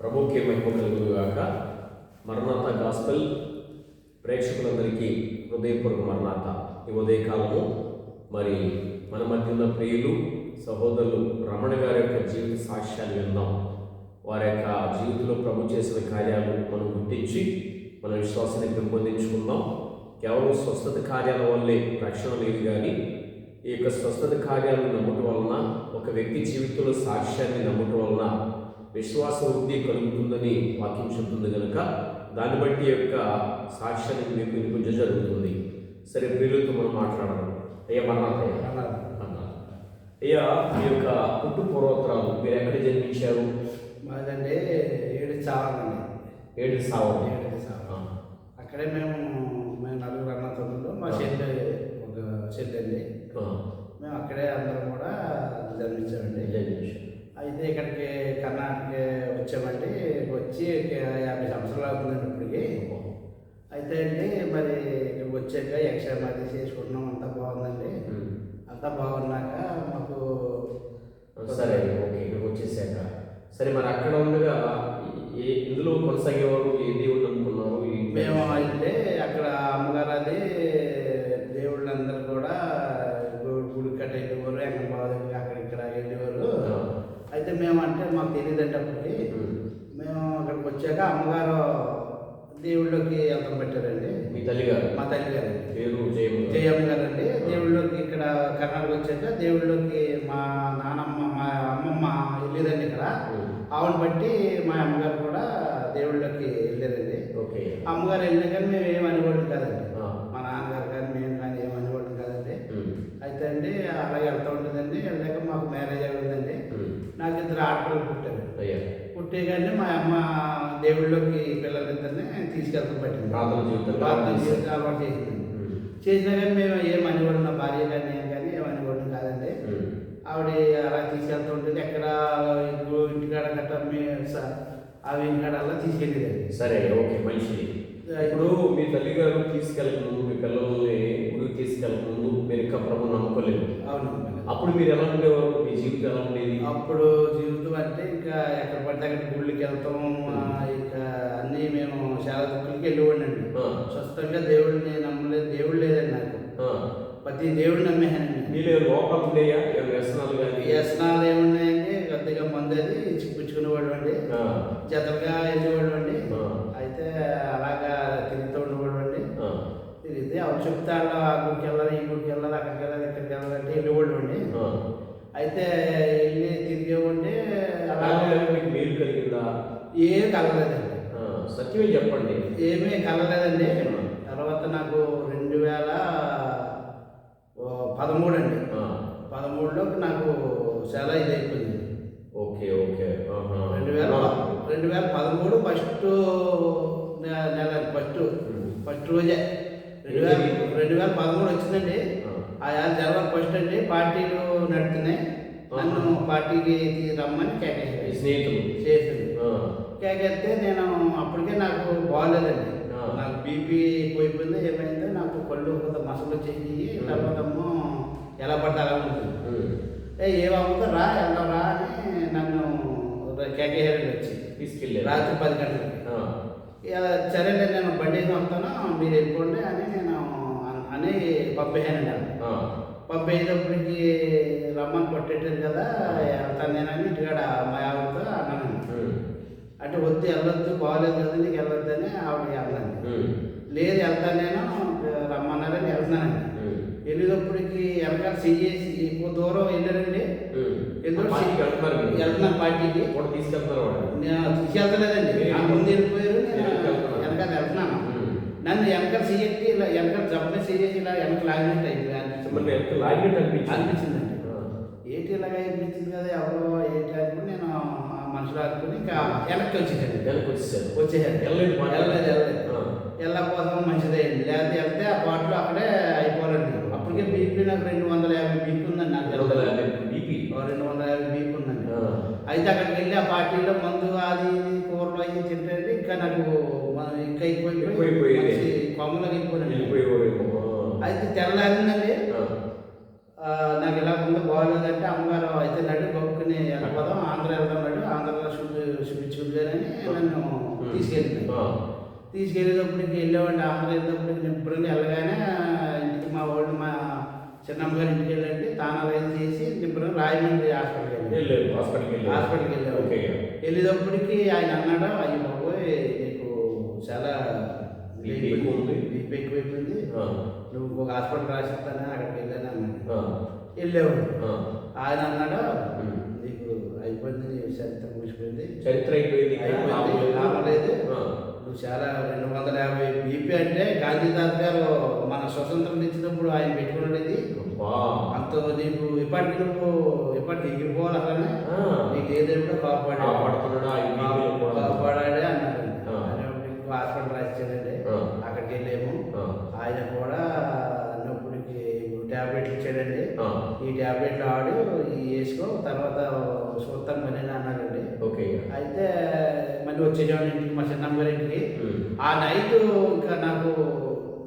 ప్రభుకే మహిమ కలుగుగాక మరణాత గాస్పల్ ప్రేక్షకులందరికీ హృదయపూర్వక మరణాత ఈ ఉదయకాలము. మరి మన మధ్య ఉన్న ప్రియులు సహోదరులు రమణ గారి యొక్క జీవిత సాక్ష్యాలు విందాం. వారి యొక్క జీవితంలో ప్రభు చేసిన కార్యాలు మనం గుర్తించి మన విశ్వాసాన్ని పెంపొందించుకుందాం. కేవలం స్వస్థత కార్యాల వల్లే రక్షణ లేదు కానీ ఈ యొక్క స్వస్థత కార్యాలను నమ్మటం వలన ఒక వ్యక్తి జీవితంలో సాక్ష్యాన్ని నమ్మటం వలన విశ్వాస వృద్ధి కలుగుతుందని వాక్యం చెబుతుంది కనుక దాన్ని బట్టి యొక్క సాక్ష్యాన్ని మీకు వినిపించ జరుగుతుంది. సరే ప్రియులతో మనం మాట్లాడదాం. అయ్యా మరణాతయ్య అన్నారు అయ్యా మీ యొక్క పుట్టు పూర్వోత్తరాలు మీరు ఎక్కడ జన్మించారు? మాదండి ఏడు చావాలండి ఏడు సావం ఏడు చావ అక్కడే మేము మేము నలుగురు అన్న తమ్ముళ్ళు మా చెల్లి ఒక చెల్లి అండి మేము అక్కడే అందరం కూడా జన్మించామండి. జన్మించారు అయితే ఇక్కడికి కర్ణాటక వచ్చామండి. వచ్చి యాభై సంవత్సరాలు అవుతుందండి ఇప్పటికి. అయితే అండి మరి ఇక్కడికి వచ్చాక ఎక్స్ట్రా అది చేసుకుంటున్నాం. అంతా బాగుందండి. అంతా బాగున్నాక మాకు సరే ఓకే ఇక్కడికి వచ్చేసాక. సరే మరి అక్కడ వెళ్తాం పెట్టారండి మీ తల్లి గారు మా తల్లి గారండి పేరు జయమ్మ గారు. గారండి దేవుళ్ళకి ఇక్కడ కర్ణాటక వచ్చాక దేవుళ్ళకి మా నానమ్మ మా అమ్మమ్మ వెళ్ళేదండి ఇక్కడ. ఆవిడ బట్టి మా అమ్మగారు కూడా దేవుళ్ళకి వెళ్ళారండి ఓకే. అమ్మగారు వెళ్ళినా కానీ మేము ఏం అనేవాళ్ళం కాదండి. మా నాన్నగారు కానీ మేము కానీ ఏం అనేవాళ్ళం కాదండి. అయితే అండి అలాగే వెళ్తూ ఉంటుందండి. వెళ్ళాక మాకు మ్యారేజ్ అయిందండి ఉమ్. నాకు ఇద్దరు ఆడపిల్లలు పుట్టారు. పుట్టే కానీ మా అమ్మ దేవుళ్ళకి పిల్లలిద్దరిని తీసుకెళ్తాం పట్టింది. ప్రార్థన జీవితం ప్రార్థన జీవితం అలవాటు చేసింది. చేసినా కానీ మేము ఏం అనేవాళ్ళం నా భార్య కానీ నేను కానీ ఏం అనేవాళ్ళం కాదండి. ఆవిడ అలా తీసుకెళ్తూ ఉంటుంది. ఎక్కడ ఇప్పుడు ఇంటికాడ గట్ట మీ స- అవి ఇంటికాడ అలా తీసుకెళ్ళేదండి. సరే ఓకే మంచిది. ఇప్పుడు మీ తల్లి గారు తీసుకెళ్ళక ముందు మీ పిల్లల్ని గుడికి తీసుకెళ్ళక ముందు మీరు ఇంకా ప్రభు నమ్మకోలేదు. అప్పుడు మీరు ఎలా ఉండేవారు? మీ జీవితం ఎలా ఉండేది? అప్పుడు జీవితం అంటే ఇంకా ఎక్కడ పడితే అక్కడ గుళ్ళకి వెళ్తాం ఇంకా అన్నీ మేము చాలా దుఃఖలకి వెళ్ళిపోండి ఆ. స్వస్థంగా దేవుడిని నమ్మలేదు దేవుడు లేదండి నాకు. ప్రతి దేవుడిని నమ్మేహానండి మీలో లోపాలు ఉండేయా? వ్యసనాలు కానీ? వ్యసనాలు ఏమున్నాయండి? కొద్దిగా మందు అది చిక్కిపుచ్చుకునేవాళ్ళు అండి ఆ. మీకు మేలు కలిగిందా? ఏం కలగలేదండి. సత్యమే చెప్పండి. ఏమీ కలగలేదండి. తర్వాత నాకు రెండు వేల పదమూడు అండి. పదమూడులో నాకు చాలా ఇది అయిపోయింది ఓకే. ఓకే. రెండు వేల రెండు వేల పదమూడు ఫస్ట్ నెల ఫస్ట్ ఫస్ట్ రోజే. రెండు వేల రెండు వేల పదమూడు వచ్చిందండి. ఆ. జనవరి ఫస్ట్ అండి పార్టీలు నడుతున్నాయి. నన్ను పార్టీకి రమ్మని మీ కేకేసారు స్నేహితులు చేసింది. కేకేస్తే నేను అప్పటికే నాకు బాగాలేదండి. నాకు బీపీ ఎక్కువైపోయింది ఏమైందో నాకు కళ్ళు కొంత మసలు వచ్చేసి తర్వాత ఏమో ఎలా పడితే అలా ఉంటుంది. ఏమవుతుందో రా వెళ్దాం రా అని నన్ను కేకేసారండి వచ్చి. తీసుకెళ్ళారు. రాత్రి పది గంటలకి. సరేలే నేను బండి వేసి వస్తాను మీరు వెళ్ళిపోండి అని నేను అన్-. ఆ. పంపేటప్పటికి రమ్మని కొట్టేటారు కదా వెళ్తాను నేనని ఇంటికాడ మా ఆవిడతో అన్నానండి. ఉమ్. అంటే వద్దు వెళ్ళొద్దు బాగోలేదు కదా నీకు వెళ్ళొద్దు అని ఆవిడ వెళ్ళండి ఉమ్. లేదు వెళ్తాను నేను రమ్మన్నారని వెళ్తున్నానండి. ఉమ్. వెళ్ళేటప్పటికి వెనకాల చెయ్యేసి ఎక్కువ దూరం వెళ్ళారండి? వెళ్తున్నాను పార్టీకి వాళ్ళు? నేను తీసుకెళ్తలేదండి. ముందు వెళ్ళిపోయారు నేను వెనకాల వెళ్తున్నాను. నన్ను వెనకాల సీఎట్టి ఇలా వెనకాల జబ్బు సీఎస్ ఇలా వెనక లాగినట్టు మిమ్మల్ని ఎంత లాగినట్టు అనిపించింది. అనిపించిందండి. ఏంటి ఇలాగ అనిపించింది కదా ఎవరో ఏంటి అనుకుని నేను ఆ మనుషులు అనుకుని ఇంకా వెనక్కి వచ్చేసాను. వెనక్కి వచ్చేసారు. వచ్చేసాను. వెళ్ళలేదు. వెళ్ళలేదు వెళ్ళలేదు. వెళ్ళకపోతాం మంచిదైంది. లేకపోతే వెళ్తే ఆ పాటలు అక్కడే అయిపోవాలండి. అప్పటికే బీపీ నాకు రెండు వందల యాభై బీపీ ఉందండి నాకు రెండు వందల యాభై బీపీ? రెండు వందల యాభై బీపీ ఉందండి. అయితే అక్కడికి వెళ్ళి ఆ పార్టీలో మందు అది కూరలు అవి తింటే ఇంకా నాకు ఇంకా. ఎక్కువైపోయి మంచి వెళ్ళిపోయినాయి వెళ్ళిపోయేవారేమో అయితే తెల్లారిందండి నాకు ఇలా ఉందో బాగోలేదంటే అమ్మగారు అయితే నడు గొప్పని వెళ్ళిపోదాం ఆంధ్ర వెళ్దాం నడు ఆంధ్రలో చూపి చూపించుకుంటానని తీసుకెళ్ళింది. ఆ, తీసుకెళ్ళేటప్పటికి వెళ్ళేవాడిని ఆంధ్ర వెళ్ళేటప్పటికి నిబ్బరంగా వెళ్ళగానే ఇంటికి మా వాళ్ళు మా చిన్నమ్మ గారి ఇంటికి వెళ్ళండి తానాలు ఏం చేసి నిబ్బరంగా రాయమండ్రి హాస్పిటల్కి వెళ్ళాను. హాస్పిటల్కి ఓకే. వెళ్ళేటప్పటికి ఆయన అన్నాడు అయ్యి బాబోయ్ నీకు చాలా ఎక్కువ ఎక్కువైపోయింది. నువ్వు ఇంకొక హాస్పిటల్ రాసిస్తానని అక్కడికి వెళ్ళాను? అన్నాడు. వెళ్ళేవాడు. ఆయన అన్నాడు. నీకు అయిపోయింది నీ చరిత్ర ముగిసిపోయింది. చరిత్ర అయిపోయింది లేదు. నువ్వు చాలా రెండు వందల యాభై బీపీ అంటే గాంధీ తాత గారు మన స్వతంత్రం ఇచ్చినప్పుడు ఆయన పెట్టుకున్నది. అంత నీకు ఇప్పటికి నువ్వు ఇప్పటికి ఎగిరిపోవాలి అసలు ఆ. నీకు ఏదైనా కాపాడు? కాపాడుతున్నాడా? కాపాడాడే. ఈ ట్యాబ్లెట్లు ఆడు వేసుకో తర్వాత చూస్తాం పని అని అన్నాడండి ఓకే. అయితే మళ్ళీ వచ్చేసాం ఇంటికి మా చిన్నమ్మ గారి ఇంటికి. ఆ నైట్ ఇంకా నాకు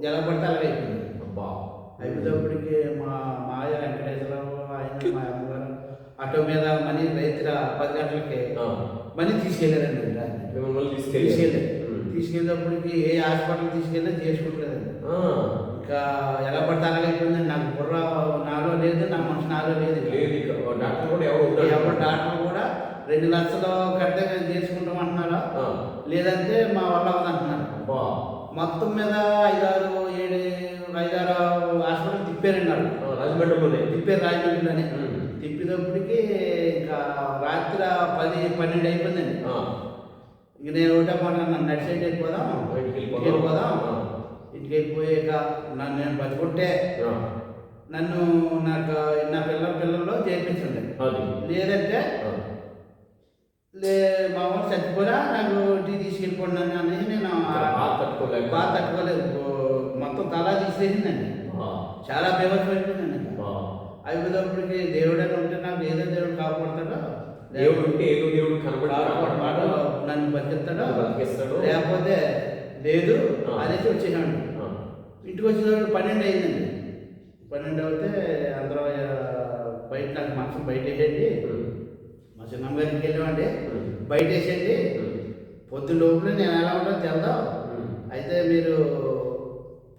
ఎలా పడితే అలాగే అయిపోయింది అబ్బా. అయిపోయేటప్పటికి మా మాయ వెంకటేశ్వరరావు ఆయన మా అమ్మగారు ఆటో మీద మనీ రైతుల పది గంటలకి మనీ తీసుకెళ్ళారండి తీసుకెళ్ళారు. తీసుకెళ్ళేటప్పటికి ఏ హాస్పిటల్ తీసుకెళ్ళినా చేసుకుంటలేదండి. ఎలా పడితే అలాగే అయిపోయిందండి నాకు బుర్ర నాలో లేదు నా మనసు నాలో లేదు లేదు డాక్టర్ కూడా ఎవరు. ఎవరు డాక్టర్ కూడా రెండు లక్షలు కడితే చేసుకుంటాం అంటున్నారా? లేదంటే మా వల్ల అంటున్నారు. మొత్తం మీద ఐదారు ఏడు ఐదారు హాస్పిటల్ తిప్పారండి వాళ్ళు రాజమండ్రిలోనే. తిప్పారు రాజమండ్రిలోనే. ఉమ్. తిప్పేటప్పటికి ఇంకా రాత్రి పది పన్నెండు అయిపోయిందండి. ఇంక నేను ఒకటే మాట నన్ను నడి సైడ్ వెళ్ళిపోదాం. వెళ్ళిపోదాం. ఇంటికి వెళ్ళిపోయాక నన్ను నేను బతుకుంటే నన్ను నాకు నా పిల్లల పిల్లల్లో చేర్పించండి. అది. లేదంటే లే మా వాళ్ళు చచ్చిపోరా నాకు ఇంటికి తీసుకెళ్ళిపోండి అని నేను. బాగా తట్టుకోలేదు. మొత్తం తలా తీసేసిందండి. చాలా బేవసం అయిపోయిందండి. ఆ. అయిపోయేటప్పటికి దేవుడు అని ఉంటే నాకు ఏదో దేవుడు కాపాడతాడో? దేవుడు ఉంటే ఏదో దేవుడు కనబడి కాపాడతాడో? కాపాడతాడు. నన్ను బతికిస్తాడో? బతికిస్తాడు. లేకపోతే లేదు. అనేసి వచ్చేసాడు ఇంటికి వచ్చేటప్పుడు పన్నెండు అయిందండి. పన్నెండు అయితే అందరూ ఆ, బయట నాకు మనసు బయట వేసేయండి మా చిన్నమ్మ గారికి వెళ్ళామండి. బయట వేసేయండి పొద్దున్న లోపల నేను ఎలా ఉంటాను తెల్దాం. అయితే మీరు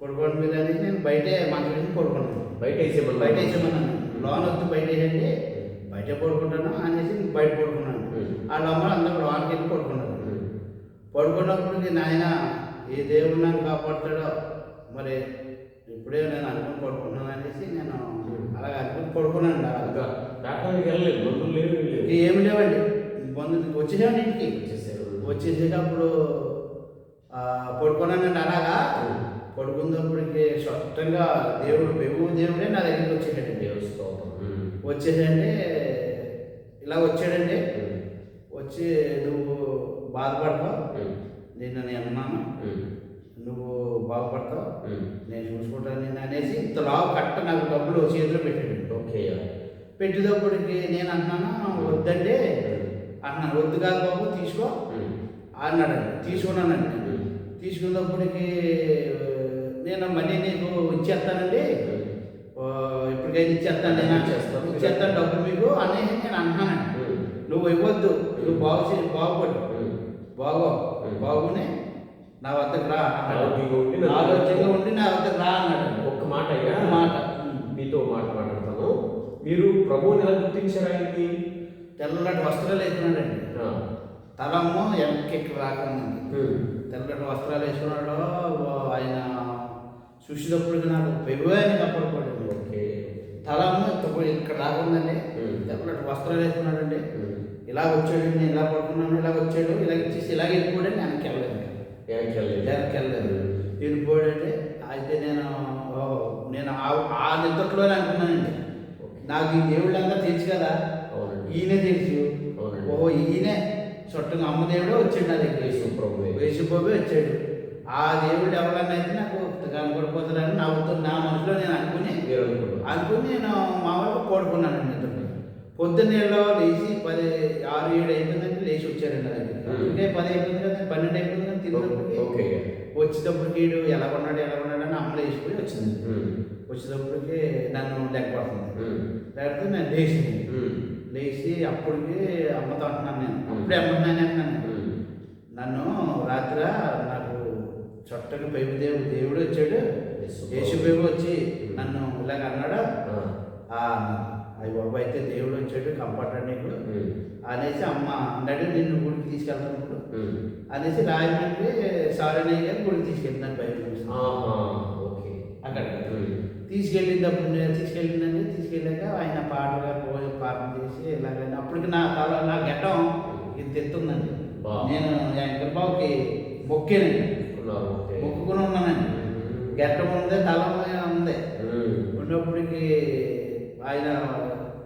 పడుకోండి మీరు అని నేను బయటే మంచం వేసి పడుకున్నాను. బయట వేసేమన్నా బయట వేసేమన్నాను లోన్ వద్దు బయట వేయండి బయట పడుకుంటాను అనేసి బయట పడుకున్నాను. వాళ్ళ అమ్మ అందరూ లోన్కి వెళ్ళి పడుకున్నారు ఉమ్, పడుకున్నప్పటికి నాయన ఏ దేవుడు నన్ను కాపాడుతాడో మరి ఇప్పుడే నేను అనుకుని పడుకున్నాను అనేసి నేను అలాగ అనుకుని పడుకున్నాను డాక్టర్కి వెళ్ళలేదు మందులు లేవు ఏమీ లేవండి. బంధు వచ్చేసాను ఇంటికి. వచ్చేసారు. వచ్చేసేటప్పుడు పడుకున్నానండి అలాగా. పడుకున్నప్పటికి స్పష్టంగా దేవుడు బెగు దేవుడే నా దగ్గరికి స్తోత్రం. ఉమ్, వచ్చేసండి ఇలా వచ్చాడండి. వచ్చి నువ్వు బాధపడతావు నిన్ను నేను అన్నాను. నువ్వు బాగుపడతావు. నేను చూసుకుంటాను నేను అనేసి ఇంత లావు కట్ట నాకు డబ్బులు చేతిలో పెట్టాడు ఓకే. పెట్టేటప్పటికి నేను అంటున్నాను వద్దండి అంటున్నాను వద్దు కాదు బాబు తీసుకో ఉమ్, అన్నాడండి తీసుకున్నానండి తీసుకున్నప్పటికి నేను మనీ నీకు ఇచ్చేస్తానండి. ఇప్పటికైతే ఇచ్చేస్తాను నేను ఇచ్చేస్తాను. ఇచ్చేస్తాను డబ్బులు మీకు అనేసి నేను అంటున్నానండి నువ్వు ఇవ్వద్దు నువ్వు బాగు బాగుపడు. బాగో. బాగుని నా వద్దకు రా. ఆరోగ్యంగా ఉండి నా- వద్దకు రా అన్నాడు. ఒక్క మాట అయ్యా? మాట. మీతో మాట మాట్లాడతాను మీరు ప్రభువుని ఎలా గుర్తించారు ఆయన్ని తెల్లటి వస్త్రాలు వేసుకున్నాడండి. తలము వెనక్కి రాకుండా తెల్లటి వస్త్రాలు వేసుకున్నాడు ఆయన చూసేటప్పుడు నాకు పెరుగు కప్పడిపోయింది ఓకే. తలము ఇక్కడ రాకుందండి. తెల్లటి వస్త్రాలు వేసుకున్నాడండి. ఇలా వచ్చాడు నేను ఇలా పడుకున్నాను ఇలా వచ్చాడు ఇలా ఇచ్చేసి ఇలాగ వెళ్ళిపోయాడు వెనక్కి వెళ్ళలేదు. వెనక్కి వెళ్ళలేదు. వెళ్ళలేదు వెళ్ళిపోయాడండి అయితే నేను నేను ఆ- నిద్రలోనే అనుకున్నానండి. నాకు ఈ దేవుళ్ళందరూ తెలుసు కదా ఈయనే తెలుసు. ఓ ఈయనే చుట్టంగా అమ్మ దేవుడే వచ్చాడు నా దగ్గర యేసు ప్రభువే. వేసిపోయి వచ్చాడు ఆ దేవుడు ఎవరన్నా అయితే నాకు కనపడిపోతాడని నా నా మనసులో నేను అనుకుని. అనుకుని నేను మామూలుగా పడుకున్నాను నిద్ర పొద్దున్నేళ్ళలో లేచి పది ఆరు ఏడు అయిపోయిందంటే లేచి వచ్చారండి. అంటే పది అయిపోయింది కదా పన్నెండు అయిపోయింది కదా తిరిగినప్పటికి వచ్చేటప్పటికి వీడు ఎలా ఉన్నాడు ఎలా ఉన్నాడు అని అమ్మ లేచిపోయి వచ్చింది. వచ్చేటప్పటికి నన్ను లెక్కపడుతుంది ఉమ్, లేకపోతే నేను లేచింది ఉమ్, లేచి అప్పటికి అమ్మతో అంటున్నాను నేను. అప్పుడే అమ్మంటున్నాను అంటున్నాను. నన్ను రాత్రి నాకు చొట్టకి పైపు దేవుడు దేవుడు వచ్చాడు. యేసు పైపు వచ్చి నన్ను ఇలాగ అన్నాడు. అయ్యి బాబు అయితే దేవుడు వచ్చాడు కంఫర్ట్ నీకు. అనేసి అమ్మ అన్నాడు నిన్ను గుడికి తీసుకెళ్తాను. అనేసి రాజమండ్రి సారణయ్య గారు గుడికి తీసుకెళ్తున్నాను బయట ఓకే. అక్కడ. తీసుకెళ్ళినప్పుడు నేను తీసుకెళ్ళిందండి. తీసుకెళ్ళాక ఆయన పాటగా పోయి పాఠం చేసి ఇలాగని అప్పటికి నా తల నా గడ్డం ఇది తెత్తుందండి. నేను ఆయన బాబుకి మొక్కేనండి. మొక్కుకుని ఉన్నానండి. గడ్డం ఉంది తల ఉంది ఉన్నప్పటికి ఆయన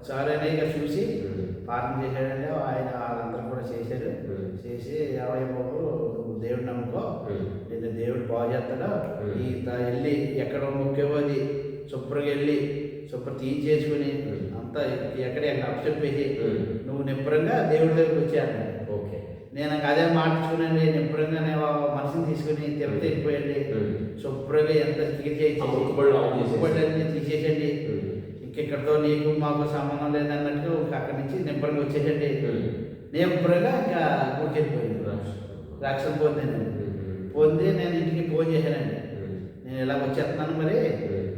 సారణయ్య గారు చూసి పాఠం చేశాడండి ఆయన వాళ్ళందరూ కూడా చేశారు. చేసి అవయ్య బాబు నువ్వు దేవుడు నమ్ముకో. నిన్ను దేవుడు బాగు చేస్తాడు. ఈ త- వెళ్ళి ఎక్కడ మొక్కేవో అది శుభ్రంగా వెళ్ళి శుభ్రం తీసేసుకుని. అంతా ఎక్కడ ఎక్కడ ఉమ్, నువ్వు నిబ్బరంగా దేవుడి దగ్గరికి వచ్చాను ఓకే. నేను అదే మార్చుకునండి నిబ్బరంగా నేను మనసుని తీసుకుని తిరుపతి వెళ్ళిపోయండి శుభ్రంగా ఎంత క్లియర్ చేసి తీసేసండి ఇంకెక్కడితో నీకు మాకు సంబంధం లేదన్నట్టు అక్కడి నుంచి వచ్చేసండి ఉమ్. నిబ్బరంగా ఇంకా రాక్ష- రక్షణ పొందానండి ఉమ్, పొంది నేను ఇంటికి ఫోన్ చేశానండి. నేను ఇలా వచ్చేస్తున్నాను మరి.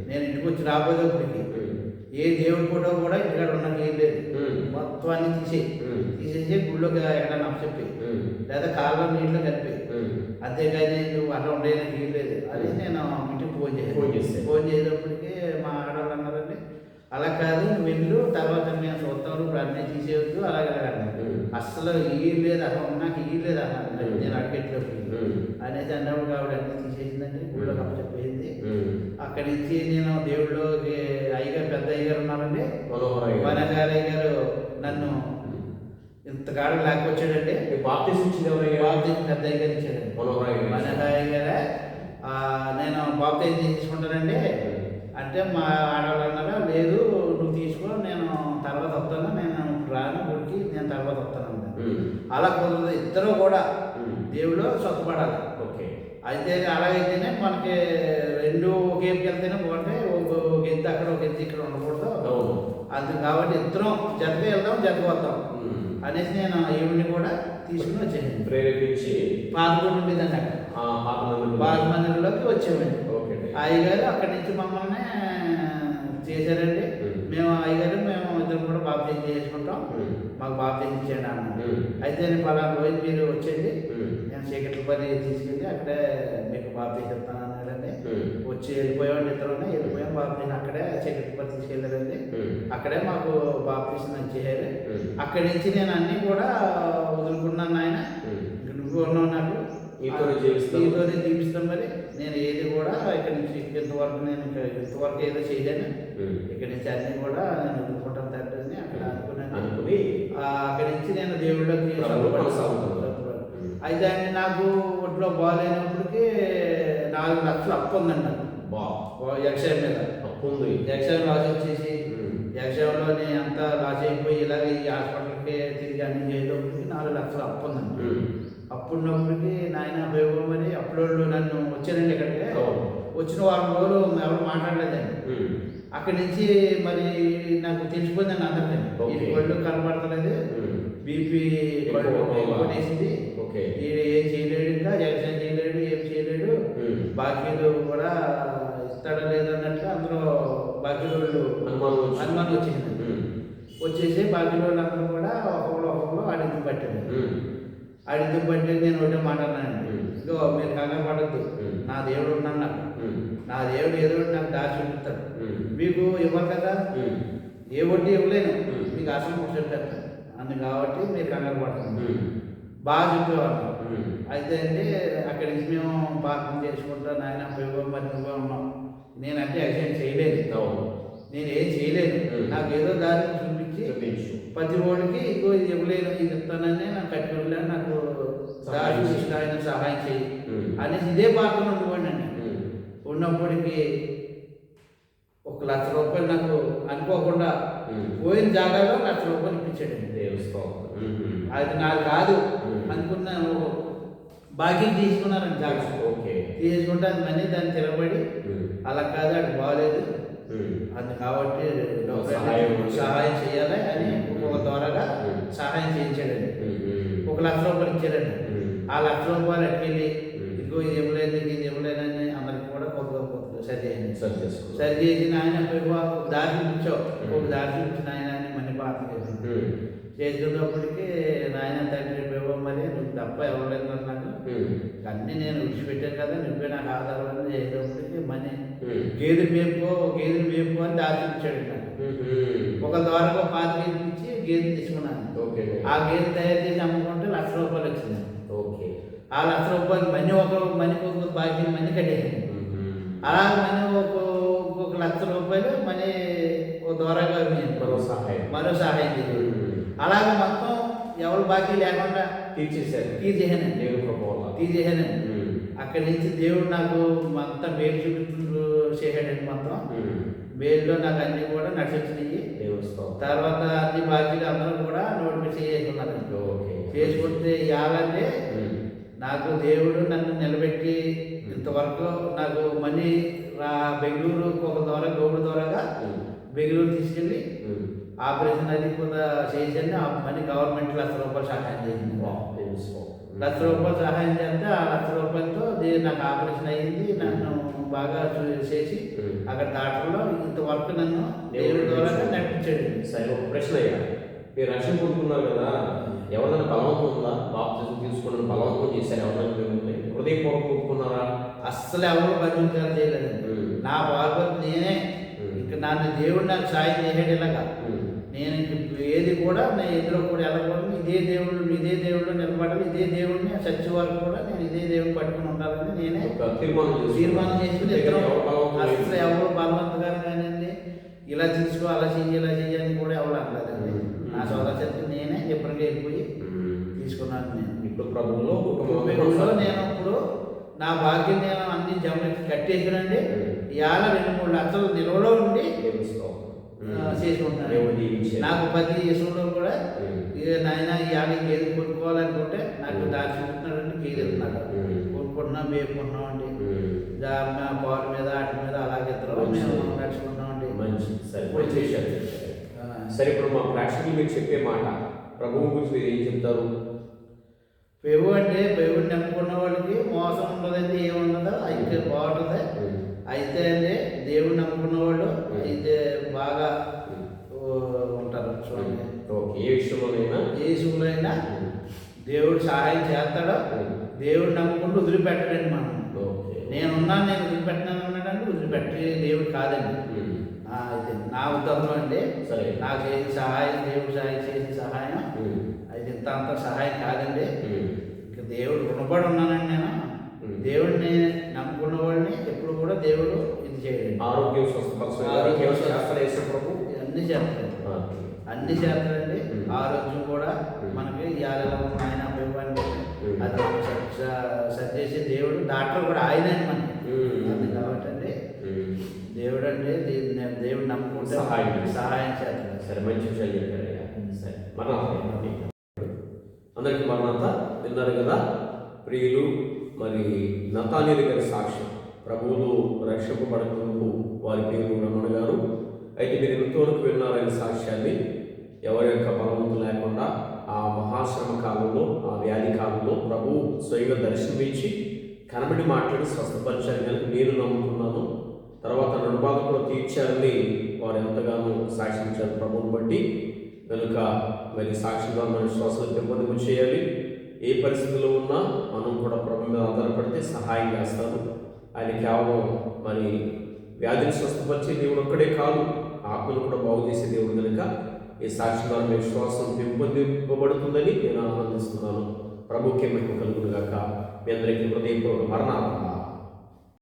నేను ఇంటికి వచ్చి రాబోయేటప్పటికి ఏ దేవుడి ఫోటో కూడా ఇంటికాడ ఉన్నది ఏం లేదు. మొత్తం అన్ని తీసి తీసేసి గుళ్ళోకి ఎక్కడైనా చెప్పి. లేదా కాళ్ళలో నీటిలో కలిపి. అంతేగాని నువ్వు అట్లా ఉండేది ఏం లేదు. అది నేను ఇంటికి ఫోన్ చేశాను. చేశారు. ఫోన్ చేసేటప్పటికి మా అన్నారండి అలా కాదు వెళ్ళు తర్వాత మేము చూస్తాం ఇప్పుడు అన్నీ తీసేయొద్దు అలాగే అన్నారు. అసలు ఈ లేదు అసలు నాకు ఈ లేదు అన్నారు. నేను ఉమ్, అనేది అన్నప్పుడు ఆవిడ అన్ని తీసేసిందండి గుళ్ళో చెప్పేసింది. అక్కడి నుంచి నేను దేవుళ్ళోకి అయ్యగారు పెద్ద అయ్యగారు ఉన్నారండి. వనగారయ్య గారు నన్ను ఇంతకాలం లేకొచ్చాడండి మీకు బాప్తిసం ఇచ్చింది ఎవరయ్యా? బాప్తీసం పెద్ద అయ్యగారు ఇచ్చాడండి. వనగారయ్య గారే నేను బాప్తీసం తీసుకుంటానండి అంటే మా ఆడవాళ్ళు అన్నారు లేదు నువ్వు తీసుకో నేను తర్వాత వస్తాను నేను రాను గుడికి నేను తర్వాత వస్తాను అలా కుదరదు. ఇద్దరు కూడా. దేవుడు సొత్తపడాలి ఓకే. అయితే అలాగైతేనే మనకి రెండు ఒకే వెళ్తేనే బాగుంటాయి ఒక ఎత్తు అక్కడ ఒక ఎత్తు ఇక్కడ ఉండకూడదు. అది కాబట్టి ఇద్దరం జతగా వెళ్దాం జతగా వద్దాం. అనేసి నేను ఈవిడ్ని కూడా తీసుకుని వచ్చేసాను. ప్రేరేపించి పాదకొండ ఉండేదండి అక్కడ ఆ పాత మందిరం- బాలమందిరంలోకి వచ్చామండి ఓకే. అండి. అయ్యగారు అక్కడి నుంచి మమ్మల్ని చేశారండి. మేము అయ్యగారు మేము ఇద్దరు కూడా బాప్తీసం చేసుకుంటాం. మాకు బాప్తీసం ఇచ్చేయండి అన్న. అయితే నేను పలానా రోజు మీరు ఉమ్. నేను చీకట్లపల్లి తీసుకెళ్ళి అక్కడే మీకు బాప్తీసం ఇస్తాను అన్నాడండి. వచ్చి వెళ్ళిపోయాం ఇద్దరునే వెళ్ళిపోయాం బాప్తీసం అక్కడే చీకట్లపల్లి తీసుకెళ్ళారండి. అక్కడే మాకు బాప్తీసం ఇచ్చేయారు ఉమ్. అక్కడి నుంచి నేను అన్నీ కూడా వదులుకున్నాను ఆయన నువ్వు ఉన్నావు నాకు. నీతోనే జీవిస్తాం మరి నేను ఏది కూడా ఇక్కడి నుంచి ఇంతవరకు నేను ఇంతవరకు ఏదో చేయలేను. ఇక్కడి నుంచి అన్నీ కూడా నేను వదులుకుంటాను తండ్రి అని అక్కడ అనుకున్నాను. అనుకుని అక్కడి నుంచి నేను దేవుళ్ళకి. అయితే ఆయన నాకు ఒంట్లో బాగాలేనప్పటికీ నాలుగు లక్షలు అప్పు ఉందండి యక్షయం మీద. అప్పు ఉంది. యక్షయం లాస్ వచ్చేసి. యక్షయంలో నేను అంతా లాస్ అయిపోయి ఇలాగ ఈ హాస్పిటల్కి తిరిగి అన్ని చేయడానికి నాలుగు లక్షలు అప్పు ఉందండి. అప్పుడున్నప్పటికి నాయన ఉపయోగమని అప్పుడు నన్ను వచ్చానండి ఇక్కడికి. వచ్చిన వారం రోజులు ఎవరు మాట్లాడలేదండి. అక్కడి నుంచి మరి నాకు తెలిసిపోయిందండి అందరికీ. ఈ కళ్ళు కనబడతలేదు ఉమ్. బీపీ ఈ ఏం చేయలేడు ఇంకా జగన్ చేయలేడు ఏం చేయలేడు. బాకీలు కూడా ఇస్తాడా లేదు అన్నట్టు అందులో బాకీ వాళ్ళు అనుమానం వచ్చింది. వచ్చేసి బాకీ వాళ్ళందరూ కూడా ఒక్కొక్కరు ఒక్కొక్కరు అడిగి పట్టారు. అడిగి పట్టి నేను ఒకటే మాట్లాడినాను. ఇదిగో మీరు కంగారు పడద్దు. నా దేవుడు నాకు ఉమ్. నా దేవుడు ఏదో నాకు దాచి ఉమ్. మీకు ఇవ్వరు కదా. ఏ వడ్డీ ఇవ్వలేను. మీకు అసలు ముచ్చట అందు కాబట్టి మీరు కంగారు పడుతుంది. బాగా చెప్పేవాళ్ళం. అయితే అండి అక్కడి నుంచి మేము పాపం చేసుకుంటా నాయన ఉపయోగం నువ్వే ఉన్నాం నేనంటే యాక్సిడెంట్ చేయలేదు నేను ఏం చేయలేదు. నాకు ఏదో దారి చూపించి ప్రతి ఓడికి ఇగో ఇది ఇవ్వలేదు ఇది ఇస్తానని నాకు కట్టి వెళ్ళాను నాకు దారి సహాయం చేయి. చూపించి ఆయన సహాయం చేయి ఉమ్. అనేసి ఇదే పాత్ర ఉమ్. ఉన్నప్పటికీ ఒక లక్ష రూపాయలు నాకు అనుకోకుండా. పోయిన జాగాలో లక్ష రూపాయలు. ఉమ్. అది నాకు కాదు. అనుకున్నాను బాకీ తీసుకున్నారండి జాగా ఓకే తీసుకుంటే అది మనీ దాన్ని తిరగబడి. అలా కాదు అది బాగాలేదు. అది కాబట్టి సహాయం చేయాలి అని ఒక ద్వారాగా. సహాయం చేయించాడండి. ఒక లక్ష రూపాయలు ఇచ్చాడండి. ఆ లక్ష రూపాయలు ఉమ్. ఇదిగో ఇది ఇవ్వలేదు ఇది ఇవ్వలేదని అందరికి కూడా కొద్దిగా సరి చేయండి సరి చేసుకున్నాం సరి చేసి నాయన పోయి ఒక దారి చూపించావు. ఒక దారి చూపించి నాయన అని మనీ పాత్ర చేసింది ఉమ్. చేస్తున్నప్పటికీ నాయన తండ్రి పోయి మరి నువ్వు తప్ప నాకు. ఉమ్. అన్నీ నేను విడిచిపెట్టాను కదా నువ్వే నాకు ఆధారం చేసేటప్పటికి మనీ. గేదెలు మేపుకో గేదెలు మేపుకో అని దారి చూపించాడు. ఒక ద్వారా ఒక పాత్ర ఇచ్చి గేదె తీసుకున్నాను. ఆ గేదె తయారు చేసి అమ్ముకుంటే లక్ష రూపాయలు వచ్చింది ఆ లక్ష రూపాయలు మనీ ఒక మనీ ఒక బాకీ మనీ కట్టేసింది. అలా మనీ ఒక లక్ష రూపాయలు మనీ ఒక ద్వారాగా మరో సహాయం. మరో సహాయం ఉమ్. అలాగే మొత్తం ఎవరు బాకీ లేకుండా తీర్చేశారు. వల్ల. తీసేసాను ఉమ్. అక్కడి నుంచి దేవుడు నాకు అంతా మేలు చూపిస్తూ చేశాడండి మొత్తం. మేలులో నాకు అన్ని కూడా నడిచొచ్చినాయి. తర్వాత అన్ని బాకీలు అందరూ కూడా నోటి మీద చేసుకున్నారు ఓకే చేసుకుంటే ఇవ్వాలంటే. నాకు దేవుడు నన్ను నిలబెట్టి ఇంతవరకు నాకు మనీ రా బెంగళూరు ఒక ద్వారా గౌడు ద్వారాగా. బెంగళూరు తీసుకెళ్ళి ఉమ్. ఆపరేషన్ అది కూడా చేసాను ఆ మనీ గవర్నమెంట్ లక్ష రూపాయలు సహాయం చేసింది స్తోత్రం. లక్ష రూపాయలు సహాయం చేస్తే ఆ లక్ష రూపాయలతో నాకు ఆపరేషన్ అయ్యింది నన్ను బాగా చూ- చేసి. అక్కడ డాక్టర్లో ఇంతవరకు నన్ను దేవుడి ద్వారా నడిపించాడు సరే ఒక ప్రశ్న అయ్యా మీరు రక్షణ పొందుకున్నారు కదా ఎవరైనా బలవంతం ఉందా బాప్తిజం తీసుకున్న బలవంతం చేశారు ఎవరైనా మిమ్మల్ని హృదయపూర్వకం ఒప్పుకున్నారా అస్సలు ఎవరు బలవంతాలు చేయలేదండి ఉమ్. నా బాబు నేనే. ఇక నన్ను దేవుడు నాకు సాయం చేసాడు ఇలాగా. నేను ఏది కూడా నేను ఎదురు కూడా వెళ్ళకూడదు ఇదే దేవుడు ఇదే దేవుడు నిలబడాలి ఇదే దేవుడిని చచ్చి వరకు కూడా నేను ఇదే దేవుడిని పట్టుకుని ఉండాలని నేనే తీర్మానం చేసుకుని అసలు. ఎవరు బలవంతంగా కానివ్వండి ఇలా తీసుకో అలా చెయ్యి ఇలా చెయ్యి అని కూడా ఎవరు అనలేదండి ఉమ్. నా సోదర చెప్తే నేనే ఎప్పటికీ వెళ్ళిపోయి ఉమ్. తీసుకున్నాను నేను ఇప్పుడు ప్రభువులో కుటుంబంలో నేను ఇప్పుడు నా భాగ్యం నేను అన్ని జమ కట్టేసానండి ఇవాళ రెండు మూడు లక్షలు నిల్వలో ఉండి చేసుకుంటున్నాను. నాకు ప్రతి విషయంలో కూడా నాయన ఇవాళ గేదె కొనుక్కోవాలనుకుంటే నాకు దారి చూపుతున్నాడండి గేదె ఉమ్. కొనుక్కుంటున్నాం మేపుకుంటున్నాం అండి ఉమ్. దా- పాలు మీద వాటి మీద అలాగే ఇద్దరు. మేము నడుచుకుంటున్నాం అండి మంచి సరే. సరే ఇప్పుడు మా ప్రేక్షకులు మీరు చెప్పే మాట ప్రభువు గురించి మీరు ఏం చెప్తారు? పెరుగు అంటే పెరుగుని నమ్ముకున్న వాళ్ళకి మోసం ఉండదండి ఏముండదు? అయితే బాగుంటుంది. అయితే అండి దేవుడు నమ్ముకున్న వాళ్ళు అయితే బాగా ఉంటారు చూడండి. ఏ విషయంలోనైనా? ఏ విషయంలో అయినా దేవుడు సహాయం చేస్తాడో. దేవుడు నమ్ముకుంటూ వదిలిపెట్టడండి మనం నేనున్నాను నేను వదిలిపెట్టినాను అన్నాడంటే వదిలిపెట్టే దేవుడు కాదండి. అయితే నా ఉద్దేశం అండి సరే. నాకు చేసిన సహాయం దేవుడు సహాయం చేసిన సహాయం. అయితే ఇంత అంత సహాయం కాదండి. దేవుడు రుణపడి ఉన్నానండి నేను. దేవుడిని నమ్ముకున్న వాళ్ళని ఎప్పుడు కూడా దేవుడు ఇది చేయడండి ఆరోగ్యం అన్ని చేస్తాడు. అన్ని చేస్తాడండి. ఆరోగ్యం కూడా. మనకి ఆయన అభిమాని. అది సరి- స- సరి చేసే దేవుడు డాక్టర్ కూడా ఆయనే మనకి. అది కాబట్టి అండి. దేవుడు అంటే దేవుడు నమ్ముకుంటే సహాయం. సహాయం చేస్తాడు సరే మంచి విషయాలు సరే మరణాత విన్నారు కదా? ప్రియులు మరి నతానీయుల గారి సాక్ష్యం. ప్రభువులు రక్షింపబడకముందు వారి పేరు రమణ గారు. అయితే మీరు ఎంతవరకు విన్నారనే సాక్ష్యాన్ని ఎవరి యొక్క బలవంతు లేకుండా ఆ మహాశ్రమ కాలంలో ఆ వ్యాధి కాలంలో ప్రభు స్వయంగా దర్శనమిచ్చి కనబడి మాట్లాడి స్వస్థపరిచారు కనుక నేను నమ్ముకున్నాను తర్వాత రుణబాధ కూడా తీర్చారని వారు ఎంతగానో సాక్షించారు ప్రభువుని బట్టి. కనుక మరి సాక్షిగా మన విశ్వాసాలు పెంపొందింపు చేయాలి. ఏ పరిస్థితిలో ఉన్నా మనం కూడా ప్రభు మీద ఆధారపడితే సహాయం చేస్తాము ఆయన కేవలం మరి వ్యాధిని స్వస్థపరిచే దేవుడు ఒక్కడే కాదు ఆత్మను కూడా బాగు చేసే దేవుడు కనుక ఈ సాక్షి ద్వారా మీ విశ్వాసం పెంపొందింపబడుతుందని నేను ఆనందిస్తున్నాను. ప్రభుత్వం కలుగునుగాక. మీ అందరికీ హృదయపూర్వక మరణాత్మ